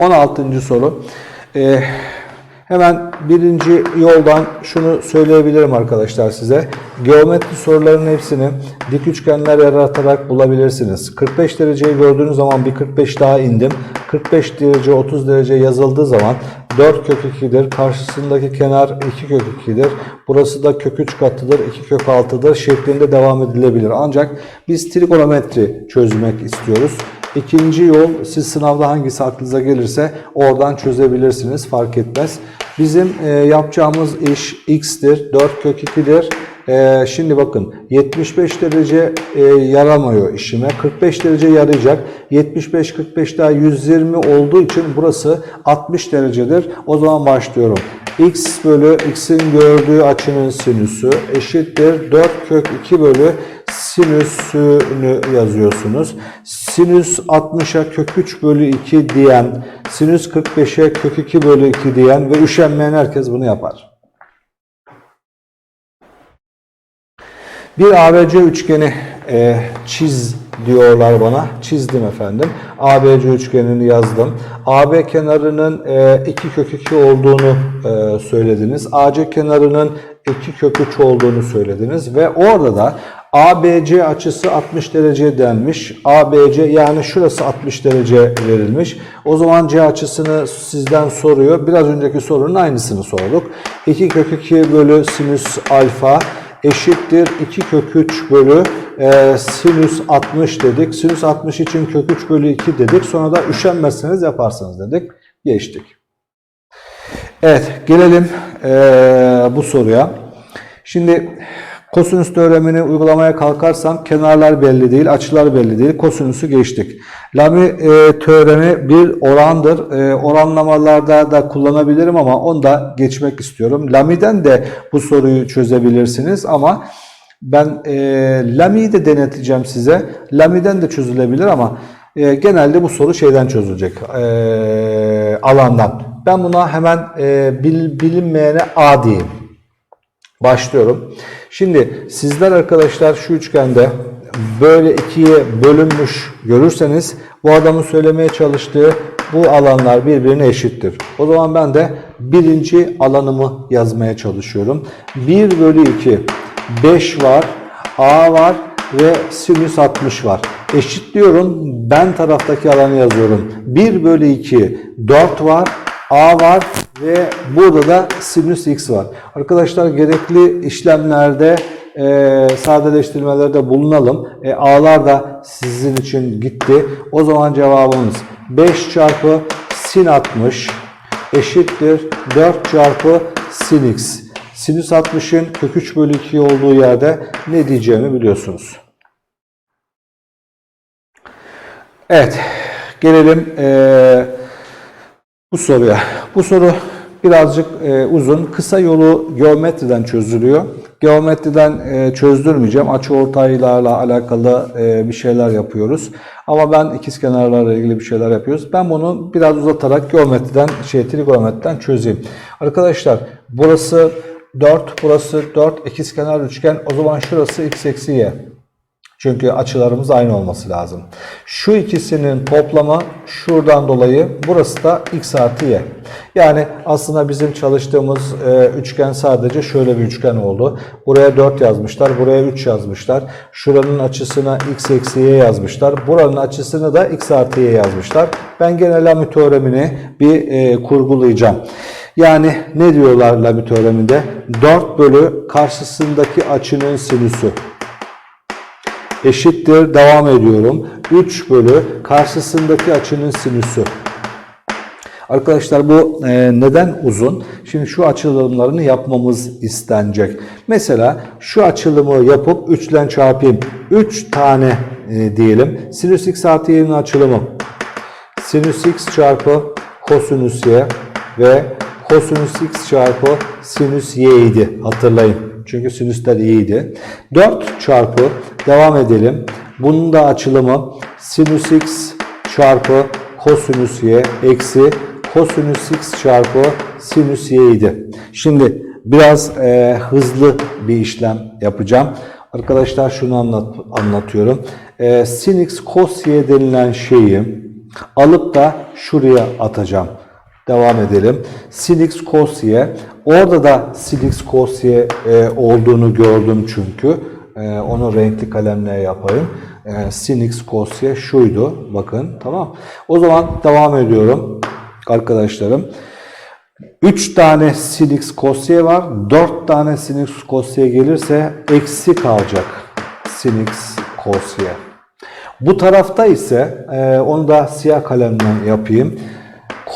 16. soru. Ee, hemen birinci yoldan şunu söyleyebilirim arkadaşlar size. Geometri sorularının hepsini dik üçgenler yaratarak bulabilirsiniz. 45 dereceyi gördüğünüz zaman bir 45 daha indim. 45 derece 30 derece yazıldığı zaman 4 kök 2'dir. Karşısındaki kenar 2 kök 2'dir. Burası da kök 3 katıdır. 2 kök 6'dır şeklinde devam edilebilir. Ancak biz trigonometri çözmek istiyoruz. İkinci yol siz sınavda hangisi aklınıza gelirse oradan çözebilirsiniz fark etmez. Bizim e, yapacağımız iş x'tir 4 kök 2'dir. E, şimdi bakın 75 derece e, yaramıyor işime 45 derece yarayacak 75 45 daha 120 olduğu için burası 60 derecedir. O zaman başlıyorum. x bölü x'in gördüğü açının sinüsü eşittir 4 kök 2 bölü sinüsünü yazıyorsunuz. Sinüs 60'a kök 3 bölü 2 diyen, sinüs 45'e kök 2 bölü 2 diyen ve üşenmeyen herkes bunu yapar. Bir ABC üçgeni e, çiz diyorlar bana. Çizdim efendim. ABC üçgenini yazdım. AB kenarının e, 2 kök 2 olduğunu e, söylediniz. AC kenarının 2 kök 3 olduğunu söylediniz. Ve orada da ABC açısı 60 derece denmiş. ABC yani şurası 60 derece verilmiş. O zaman C açısını sizden soruyor. Biraz önceki sorunun aynısını sorduk. 2 kök 2 bölü sinüs alfa eşittir 2 kök 3 bölü e, sinüs 60 dedik. Sinüs 60 için kök 3 bölü 2 dedik. Sonra da üşenmezseniz yaparsınız dedik. Geçtik. Evet gelelim e, bu soruya. Şimdi kosinüs teoremini uygulamaya kalkarsam kenarlar belli değil, açılar belli değil. Kosinüsü geçtik. Lami e, teoremi bir orandır. E, oranlamalarda da kullanabilirim ama onu da geçmek istiyorum. Lami'den de bu soruyu çözebilirsiniz ama ben e, Lami'yi de deneteceğim size. Lami'den de çözülebilir ama e, genelde bu soru şeyden çözülecek. E, alandan. Ben buna hemen e, bil, bilinmeyene A diyeyim. Başlıyorum. Şimdi sizler arkadaşlar şu üçgende böyle ikiye bölünmüş görürseniz bu adamın söylemeye çalıştığı bu alanlar birbirine eşittir. O zaman ben de birinci alanımı yazmaya çalışıyorum. 1 bölü 2 5 var, A var ve sinüs 60 var. Eşitliyorum. Ben taraftaki alanı yazıyorum. 1 bölü 2 4 var, A var ve burada da sinüs x var. Arkadaşlar gerekli işlemlerde e, sadeleştirmelerde bulunalım. E, A'lar da sizin için gitti. O zaman cevabımız 5 çarpı sin 60 eşittir 4 çarpı sin x. Sinüs 60'ın kök 3 bölü 2 olduğu yerde ne diyeceğimi biliyorsunuz. Evet, gelelim eee bu soruya. Bu soru birazcık e, uzun. Kısa yolu geometriden çözülüyor. Geometriden e, çözdürmeyeceğim. Açıortaylarla alakalı e, bir şeyler yapıyoruz. Ama ben ikizkenarlarla ilgili bir şeyler yapıyoruz. Ben bunu biraz uzatarak geometriden, şey trigonometriden çözeyim. Arkadaşlar burası 4, burası 4 ikizkenar üçgen. O zaman şurası x eksi y. Çünkü açılarımız aynı olması lazım. Şu ikisinin toplamı şuradan dolayı burası da x artı y. Yani aslında bizim çalıştığımız e, üçgen sadece şöyle bir üçgen oldu. Buraya 4 yazmışlar, buraya 3 yazmışlar. Şuranın açısına x eksi y yazmışlar. Buranın açısını da x artı y yazmışlar. Ben gene Lami teoremini bir e, kurgulayacağım. Yani ne diyorlar Lami teoreminde? 4 bölü karşısındaki açının sinüsü eşittir devam ediyorum. 3 bölü karşısındaki açının sinüsü. Arkadaşlar bu e, neden uzun? Şimdi şu açılımlarını yapmamız istenecek. Mesela şu açılımı yapıp 3 ile çarpayım. 3 tane e, diyelim. Sinüs x artı y'nin açılımı. Sinüs x çarpı kosinüs y ve kosinüs x çarpı sinüs y idi. Hatırlayın. Çünkü sinüsler iyiydi. 4 çarpı devam edelim. Bunun da açılımı sinüs x çarpı kosinüs y eksi kosinüs x çarpı sinüs y idi. Şimdi biraz e, hızlı bir işlem yapacağım. Arkadaşlar şunu anlat, anlatıyorum. E, sin x cos y denilen şeyi Alıp da şuraya atacağım. Devam edelim. Sin x cos y. Orada da sin x cos y e, olduğunu gördüm çünkü. E, onu renkli kalemle yapayım. E, sin x şuydu. Bakın tamam. O zaman devam ediyorum arkadaşlarım. 3 tane sin x cos y var. 4 tane sin x cos y gelirse eksi kalacak sin x cos y. Bu tarafta ise e, onu da siyah kalemle yapayım.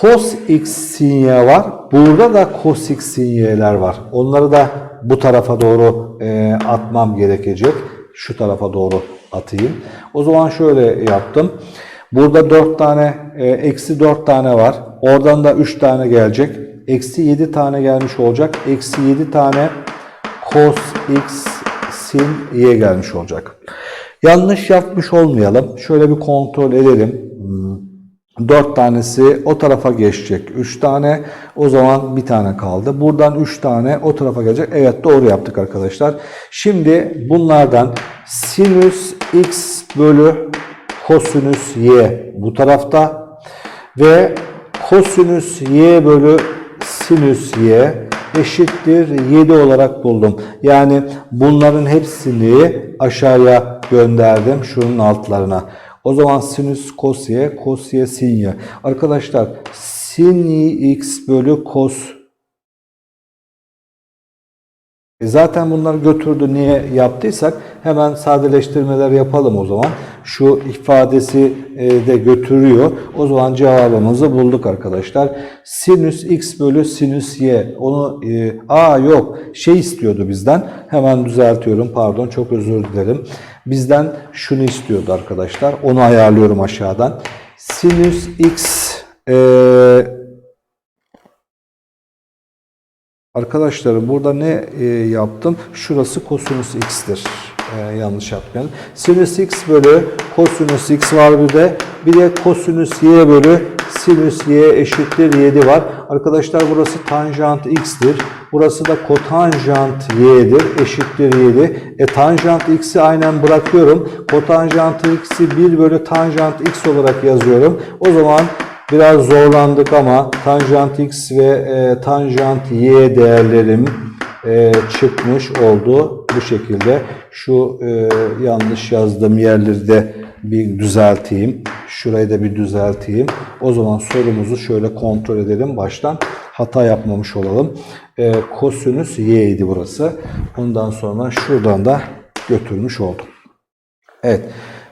Cos x y var. Burada da cos x y'ler var. Onları da bu tarafa doğru e, atmam gerekecek. Şu tarafa doğru atayım. O zaman şöyle yaptım. Burada 4 tane, e, eksi 4 tane var. Oradan da 3 tane gelecek. Eksi 7 tane gelmiş olacak. Eksi 7 tane cos x sin y gelmiş olacak. Yanlış yapmış olmayalım. Şöyle bir kontrol edelim. 4 tanesi o tarafa geçecek. 3 tane o zaman bir tane kaldı. Buradan 3 tane o tarafa gelecek. Evet doğru yaptık arkadaşlar. Şimdi bunlardan sinüs x bölü kosinüs y bu tarafta ve kosinüs y bölü sinüs y eşittir 7 olarak buldum. Yani bunların hepsini aşağıya gönderdim şunun altlarına. O zaman sinüs cos y, cos. Arkadaşlar sin x bölü cos e zaten bunları götürdü niye yaptıysak hemen sadeleştirmeler yapalım o zaman. Şu ifadesi e, de götürüyor. O zaman cevabımızı bulduk arkadaşlar. Sinüs x bölü sinüs y. Onu e, aa yok şey istiyordu bizden. Hemen düzeltiyorum pardon çok özür dilerim. Bizden şunu istiyordu arkadaşlar. Onu ayarlıyorum aşağıdan. Sinüs x e, Arkadaşlarım burada ne e, yaptım? Şurası kosinüs x'tir. E, yanlış yapmayalım. Sinüs x bölü kosinüs x var bir de. Bir de kosinüs y bölü sinüs y eşittir 7 var. Arkadaşlar burası tanjant x'tir. Burası da kotanjant y'dir. Eşittir 7. E tanjant x'i aynen bırakıyorum. Kotanjant x'i 1 bölü tanjant x olarak yazıyorum. O zaman Biraz zorlandık ama tanjant x ve e, tanjant y değerlerim e, çıkmış oldu bu şekilde. Şu e, yanlış yazdığım yerleri de bir düzelteyim. Şurayı da bir düzelteyim. O zaman sorumuzu şöyle kontrol edelim baştan. Hata yapmamış olalım. E, kosinüs y idi burası. Ondan sonra şuradan da götürmüş oldum. Evet.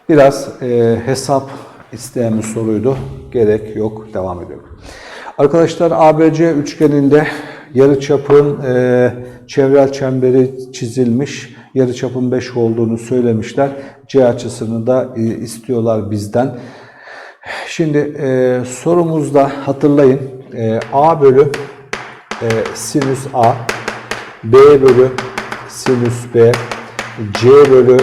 Biraz e, hesap isteyen bir soruydu. Gerek yok. Devam ediyorum. Arkadaşlar ABC üçgeninde yarıçapın e, çevrel çemberi çizilmiş. Yarıçapın 5 olduğunu söylemişler. C açısını da e, istiyorlar bizden. Şimdi e, sorumuzda hatırlayın. E, A bölü e, sinüs A, B bölü sinüs B, C bölü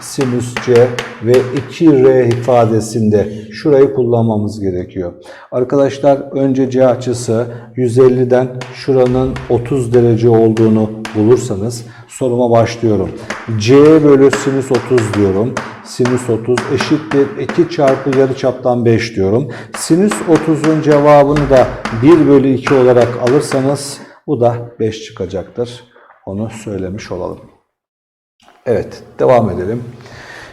sinüs C ve 2R ifadesinde şurayı kullanmamız gerekiyor. Arkadaşlar önce C açısı 150'den şuranın 30 derece olduğunu bulursanız soruma başlıyorum. C bölü sinüs 30 diyorum. Sinüs 30 eşittir 2 çarpı yarıçaptan 5 diyorum. Sinüs 30'un cevabını da 1 bölü 2 olarak alırsanız bu da 5 çıkacaktır. Onu söylemiş olalım. Evet, devam edelim.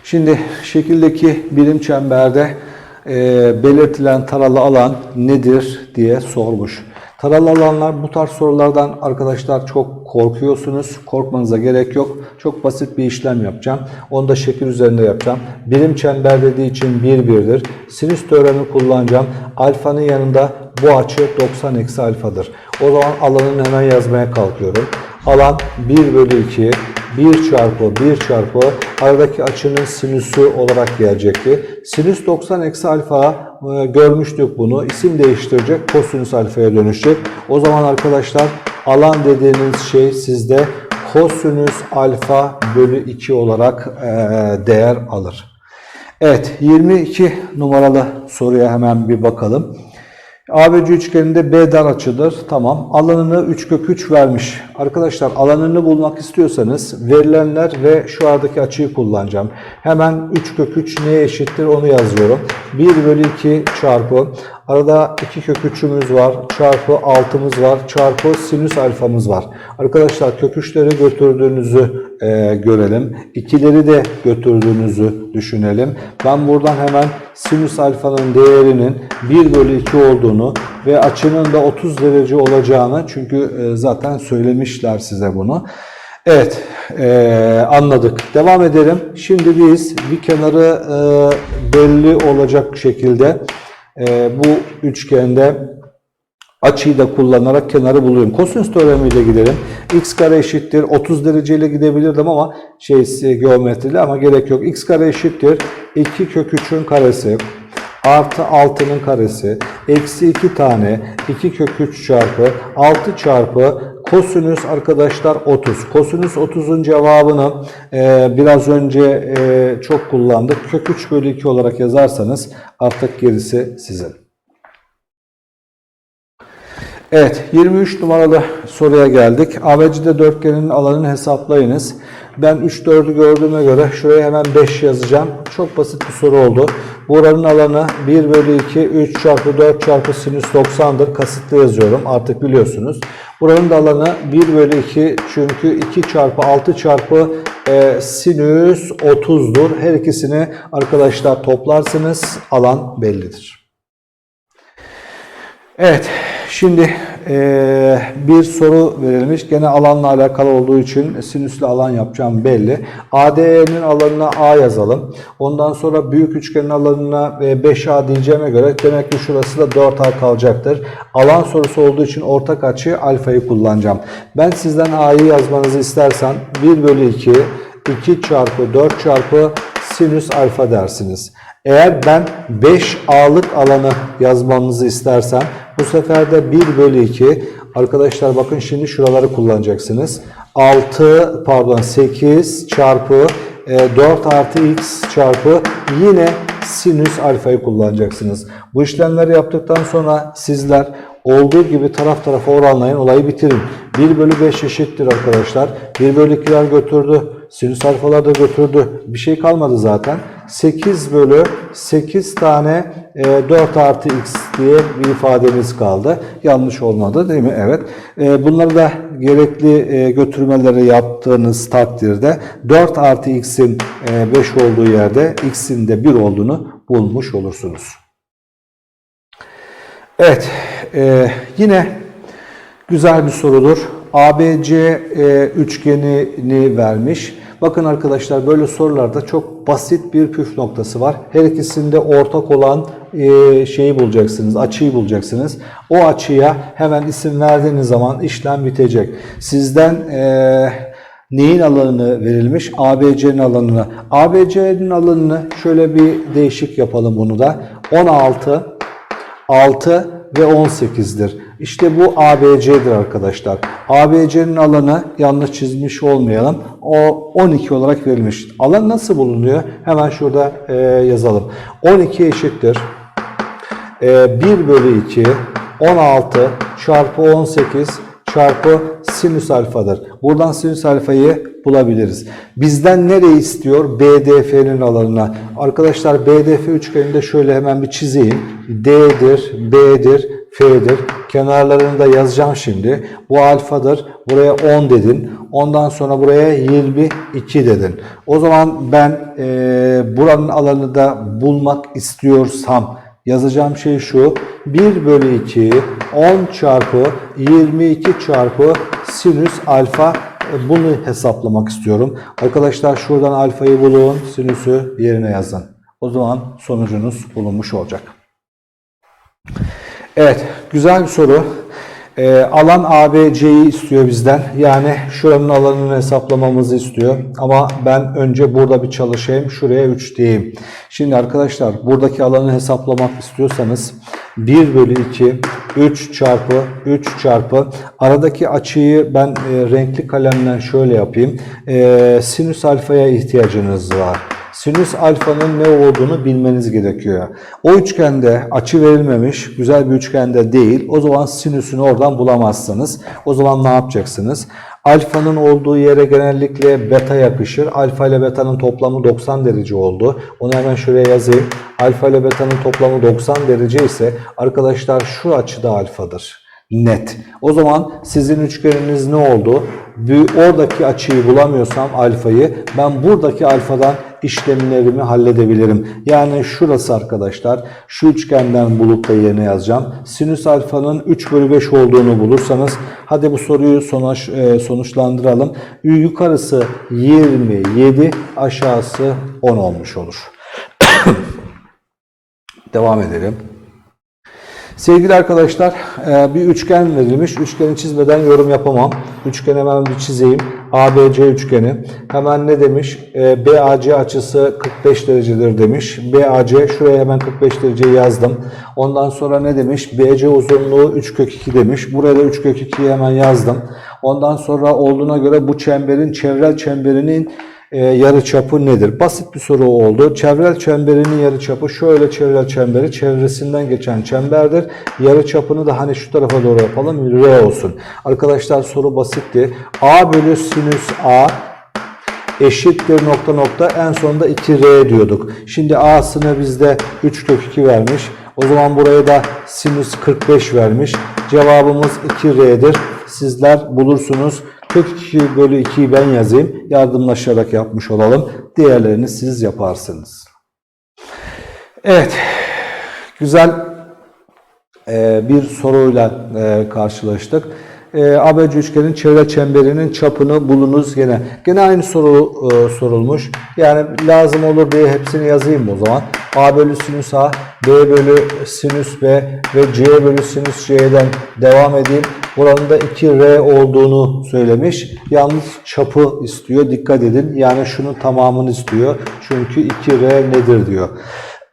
Şimdi şekildeki birim çemberde e, belirtilen taralı alan nedir diye sormuş. Taralı alanlar bu tarz sorulardan arkadaşlar çok korkuyorsunuz. Korkmanıza gerek yok. Çok basit bir işlem yapacağım. Onu da şekil üzerinde yapacağım. Birim çember dediği için 1 birdir. Sinüs teoremi kullanacağım. Alfanın yanında bu açı 90 eksi alfadır. O zaman alanını hemen yazmaya kalkıyorum. Alan 1 bölü 2 1 çarpı 1 çarpı aradaki açının sinüsü olarak gelecekti. Sinüs 90 eksi alfa e, görmüştük bunu. İsim değiştirecek. Kosinüs alfaya dönüşecek. O zaman arkadaşlar alan dediğiniz şey sizde kosinüs alfa bölü 2 olarak e, değer alır. Evet 22 numaralı soruya hemen bir bakalım. ABC üçgeninde B dar açıdır. Tamam. Alanını 3 kök 3 vermiş. Arkadaşlar alanını bulmak istiyorsanız verilenler ve şu aradaki açıyı kullanacağım. Hemen 3 kök 3 neye eşittir onu yazıyorum. 1 bölü 2 çarpı arada 2 kök 3'ümüz var çarpı 6'mız var çarpı sinüs alfamız var. Arkadaşlar kök 3'leri götürdüğünüzü e, görelim. 2'leri de götürdüğünüzü düşünelim. Ben buradan hemen sinüs alfanın değerinin 1 bölü 2 olduğunu ve açının da 30 derece olacağını çünkü e, zaten söylemişler size bunu. Evet e, anladık. Devam edelim. Şimdi biz bir kenarı e, belli olacak şekilde e, bu üçgende açıyı da kullanarak kenarı buluyorum. Kosinüs teoremiyle gidelim. x kare eşittir. 30 dereceyle gidebilirdim ama şey geometrili ama gerek yok. x kare eşittir. 2 kök 3'ün karesi artı 6'nın karesi eksi 2 tane 2 kök 3 çarpı 6 çarpı kosinüs arkadaşlar 30. Kosinüs 30'un cevabını e, biraz önce e, çok kullandık. Kök 3 bölü 2 olarak yazarsanız artık gerisi sizin. Evet 23 numaralı soruya geldik. ABCD dörtgenin alanını hesaplayınız. Ben 3 4'ü gördüğüme göre şuraya hemen 5 yazacağım. Çok basit bir soru oldu. Buranın alanı 1 bölü 2 3 çarpı 4 çarpı sinüs 90'dır. Kasıtlı yazıyorum artık biliyorsunuz. Buranın da alanı 1 bölü 2 çünkü 2 çarpı 6 çarpı e, sinüs 30'dur. Her ikisini arkadaşlar toplarsınız alan bellidir. Evet, şimdi eee, bir soru verilmiş. Gene alanla alakalı olduğu için sinüslü alan yapacağım belli. ADE'nin alanına A yazalım. Ondan sonra büyük üçgenin alanına e, 5A diyeceğime göre demek ki şurası da 4A kalacaktır. Alan sorusu olduğu için ortak açı alfayı kullanacağım. Ben sizden A'yı yazmanızı istersen 1 bölü 2, 2 çarpı 4 çarpı sinüs alfa dersiniz. Eğer ben 5A'lık alanı yazmamızı istersem bu sefer de 1 bölü 2 arkadaşlar bakın şimdi şuraları kullanacaksınız. 6 pardon 8 çarpı e, 4 artı x çarpı yine sinüs alfayı kullanacaksınız. Bu işlemleri yaptıktan sonra sizler olduğu gibi taraf tarafa oranlayın olayı bitirin. 1 bölü 5 eşittir arkadaşlar. 1 bölü 2'ler götürdü. Sinüs alfalar da götürdü. Bir şey kalmadı zaten. 8 bölü 8 tane e, 4 artı x diye bir ifademiz kaldı. Yanlış olmadı değil mi? Evet. E, bunları da gerekli e, götürmeleri yaptığınız takdirde 4 artı x'in e, 5 olduğu yerde x'in de 1 olduğunu bulmuş olursunuz. Evet. e, yine güzel bir sorudur. ABC e, üçgenini vermiş. Bakın arkadaşlar böyle sorularda çok basit bir püf noktası var. Her ikisinde ortak olan e, şeyi bulacaksınız, açıyı bulacaksınız. O açıya hemen isim verdiğiniz zaman işlem bitecek. Sizden e, neyin alanını verilmiş? ABC'nin alanını. ABC'nin alanını şöyle bir değişik yapalım bunu da. 16, 6 ve 18'dir. İşte bu ABC'dir arkadaşlar. ABC'nin alanı yanlış çizmiş olmayalım. O 12 olarak verilmiş. Alan nasıl bulunuyor? Hemen şurada e, yazalım. 12 eşittir. E, 1 bölü 2 16 çarpı 18 çarpı sinüs alfadır. Buradan sinüs alfayı bulabiliriz. Bizden nereyi istiyor? BDF'nin alanına. Arkadaşlar BDF üçgeninde şöyle hemen bir çizeyim. D'dir, B'dir, F'dir. Kenarlarını da yazacağım şimdi. Bu alfadır. Buraya 10 dedin. Ondan sonra buraya 22 dedin. O zaman ben e, buranın alanını da bulmak istiyorsam yazacağım şey şu. 1 bölü 2 10 çarpı 22 çarpı sinüs alfa bunu hesaplamak istiyorum. Arkadaşlar şuradan alfayı bulun, sinüsü yerine yazın. O zaman sonucunuz bulunmuş olacak. Evet, güzel bir soru. Ee, alan ABC'yi istiyor bizden. Yani şuranın alanını hesaplamamızı istiyor. Ama ben önce burada bir çalışayım. Şuraya 3 diyeyim. Şimdi arkadaşlar buradaki alanı hesaplamak istiyorsanız 1 bölü 2 3 çarpı 3 çarpı aradaki açıyı ben e, renkli kalemle şöyle yapayım. E, sinüs alfaya ihtiyacınız var. Sinüs alfanın ne olduğunu bilmeniz gerekiyor. O üçgende açı verilmemiş, güzel bir üçgende değil. O zaman sinüsünü oradan bulamazsınız. O zaman ne yapacaksınız? Alfanın olduğu yere genellikle beta yakışır. Alfa ile beta'nın toplamı 90 derece oldu. Onu hemen şuraya yazayım. Alfa ile beta'nın toplamı 90 derece ise arkadaşlar şu açıda alfadır net. O zaman sizin üçgeniniz ne oldu? Oradaki açıyı bulamıyorsam alfayı ben buradaki alfadan işlemlerimi halledebilirim. Yani şurası arkadaşlar şu üçgenden bulup da yerine yazacağım. Sinüs alfanın 3 bölü 5 olduğunu bulursanız hadi bu soruyu sonuç, e, sonuçlandıralım. Yukarısı 27 aşağısı 10 olmuş olur. Devam edelim. Sevgili arkadaşlar e, bir üçgen verilmiş. Üçgeni çizmeden yorum yapamam. Üçgeni hemen bir çizeyim. ABC üçgeni. Hemen ne demiş? E, BAC açısı 45 derecedir demiş. BAC şuraya hemen 45 dereceyi yazdım. Ondan sonra ne demiş? BC uzunluğu 3 kök 2 demiş. Buraya da 3 kök 2'yi hemen yazdım. Ondan sonra olduğuna göre bu çemberin çevrel çemberinin e, yarıçapı nedir? Basit bir soru oldu. Çevrel çemberinin yarıçapı şöyle çevrel çemberi çevresinden geçen çemberdir. Yarıçapını da hani şu tarafa doğru yapalım. R olsun. Arkadaşlar soru basitti. A bölü sinüs A eşittir nokta nokta en sonunda 2R diyorduk. Şimdi A'sını bizde 3 kök 2 vermiş. O zaman buraya da sinüs 45 vermiş. Cevabımız 2R'dir. Sizler bulursunuz. Kök 2 bölü 2'yi ben yazayım. Yardımlaşarak yapmış olalım. Diğerlerini siz yaparsınız. Evet. Güzel e, bir soruyla e, karşılaştık. E, ABC üçgenin çevre çemberinin çapını bulunuz gene. Gene aynı soru sorulmuş. Yani lazım olur diye hepsini yazayım o zaman? A bölü sinüs A, B bölü sinüs B ve C bölü sinüs C'den devam edeyim. Buranın da 2R olduğunu söylemiş. Yalnız çapı istiyor. Dikkat edin. Yani şunun tamamını istiyor. Çünkü 2R nedir diyor.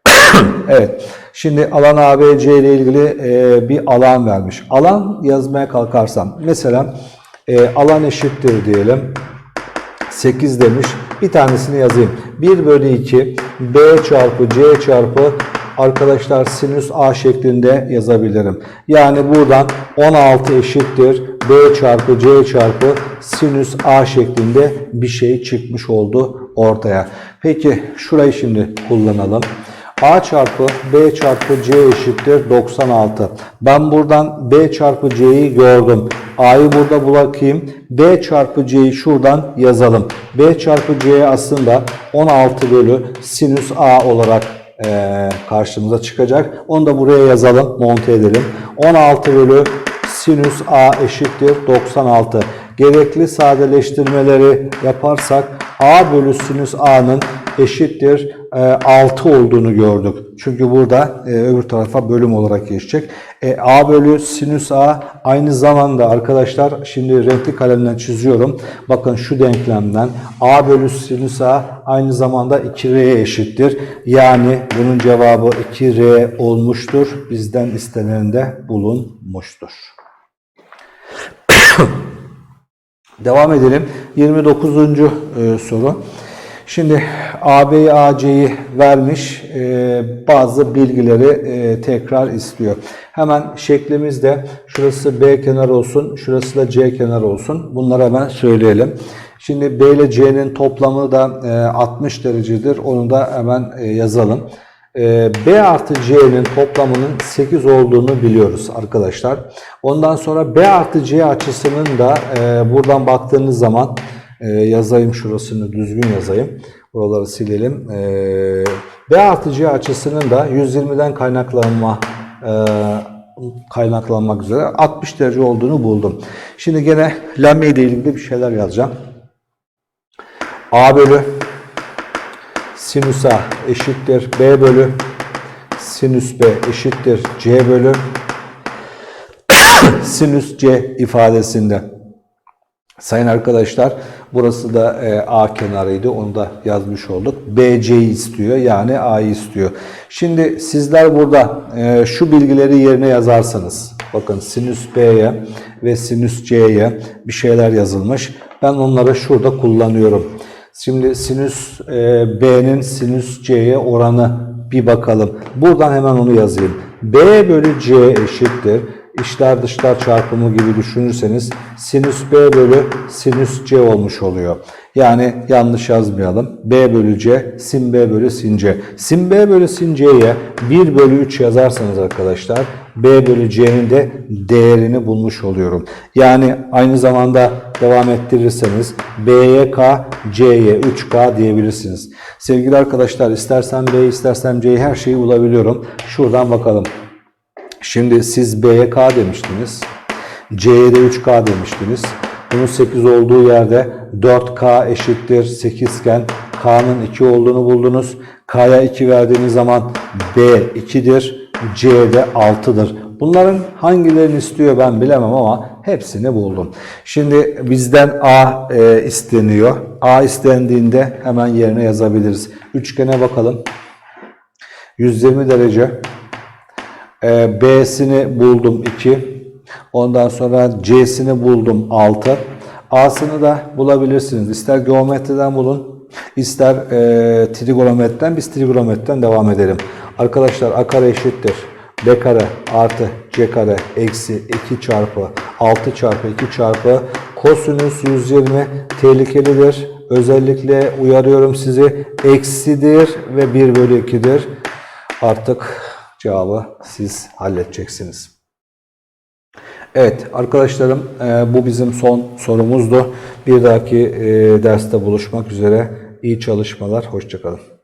evet. Şimdi alan ABC ile ilgili e, bir alan vermiş. Alan yazmaya kalkarsam mesela e, alan eşittir diyelim. 8 demiş. Bir tanesini yazayım. 1 bölü 2 B çarpı C çarpı arkadaşlar sinüs A şeklinde yazabilirim. Yani buradan 16 eşittir B çarpı C çarpı sinüs A şeklinde bir şey çıkmış oldu ortaya. Peki şurayı şimdi kullanalım. A çarpı B çarpı C eşittir 96. Ben buradan B çarpı C'yi gördüm. A'yı burada bırakayım. B çarpı C'yi şuradan yazalım. B çarpı C aslında 16 bölü sinüs A olarak eee, karşımıza çıkacak. Onu da buraya yazalım, monte edelim. 16 bölü sinüs A eşittir 96. Gerekli sadeleştirmeleri yaparsak A bölü sinüs A'nın eşittir e, 6 olduğunu gördük. Çünkü burada e, öbür tarafa bölüm olarak geçecek. E, A bölü sinüs A aynı zamanda arkadaşlar şimdi renkli kalemle çiziyorum. Bakın şu denklemden A bölü sinüs A aynı zamanda 2R'ye eşittir. Yani bunun cevabı 2R olmuştur. Bizden istenende bulunmuştur. Devam edelim. 29. e, soru. Şimdi AB'yi AC'yi vermiş e, bazı bilgileri e, tekrar istiyor. Hemen şeklimizde şurası B kenar olsun, şurası da C kenar olsun. Bunları hemen söyleyelim. Şimdi B ile C'nin toplamı da e, 60 derecedir. Onu da hemen e, yazalım. E, B artı C'nin toplamının 8 olduğunu biliyoruz arkadaşlar. Ondan sonra B artı C açısının da e, buradan baktığınız zaman e, yazayım şurasını düzgün yazayım. Buraları silelim. E, B artı C açısının da 120'den kaynaklanma e, kaynaklanmak üzere 60 derece olduğunu buldum. Şimdi gene lemme ile ilgili bir şeyler yazacağım. A bölü sinüs A eşittir B bölü sinüs B eşittir C bölü sinüs C ifadesinde. Sayın arkadaşlar burası da e, A kenarıydı onu da yazmış olduk. BC'yi istiyor yani A'yı istiyor. Şimdi sizler burada e, şu bilgileri yerine yazarsanız bakın sinüs B'ye ve sinüs C'ye bir şeyler yazılmış. Ben onları şurada kullanıyorum. Şimdi sinüs e, B'nin sinüs C'ye oranı bir bakalım. Buradan hemen onu yazayım. B bölü C eşittir. İçler dışlar çarpımı gibi düşünürseniz sinüs B bölü sinüs C olmuş oluyor. Yani yanlış yazmayalım. B bölü C, sin B bölü sin C. Sin B bölü sin C'ye 1 bölü 3 yazarsanız arkadaşlar B bölü C'nin de değerini bulmuş oluyorum. Yani aynı zamanda devam ettirirseniz B'ye K, C'ye 3K diyebilirsiniz. Sevgili arkadaşlar istersen B'yi istersen C'yi her şeyi bulabiliyorum. Şuradan bakalım. Şimdi siz B'ye K demiştiniz. C'ye de 3K demiştiniz. Bunun 8 olduğu yerde 4K eşittir 8 iken K'nın 2 olduğunu buldunuz. K'ya 2 verdiğiniz zaman B 2'dir. C de 6'dır. Bunların hangilerini istiyor ben bilemem ama hepsini buldum. Şimdi bizden A e, isteniyor. A istendiğinde hemen yerine yazabiliriz. Üçgene bakalım. 120 derece. Ee, B'sini buldum 2. Ondan sonra C'sini buldum 6. A'sını da bulabilirsiniz. İster geometriden bulun, ister e, trigonometriden. Biz trigonometriden devam edelim. Arkadaşlar A kare eşittir. B kare artı C kare eksi 2 çarpı 6 çarpı 2 çarpı kosinüs 120 tehlikelidir. Özellikle uyarıyorum sizi eksidir ve 1 bölü 2'dir. Artık cevabı siz halledeceksiniz. Evet arkadaşlarım e, bu bizim son sorumuzdu. Bir dahaki e, derste buluşmak üzere. İyi çalışmalar. Hoşçakalın.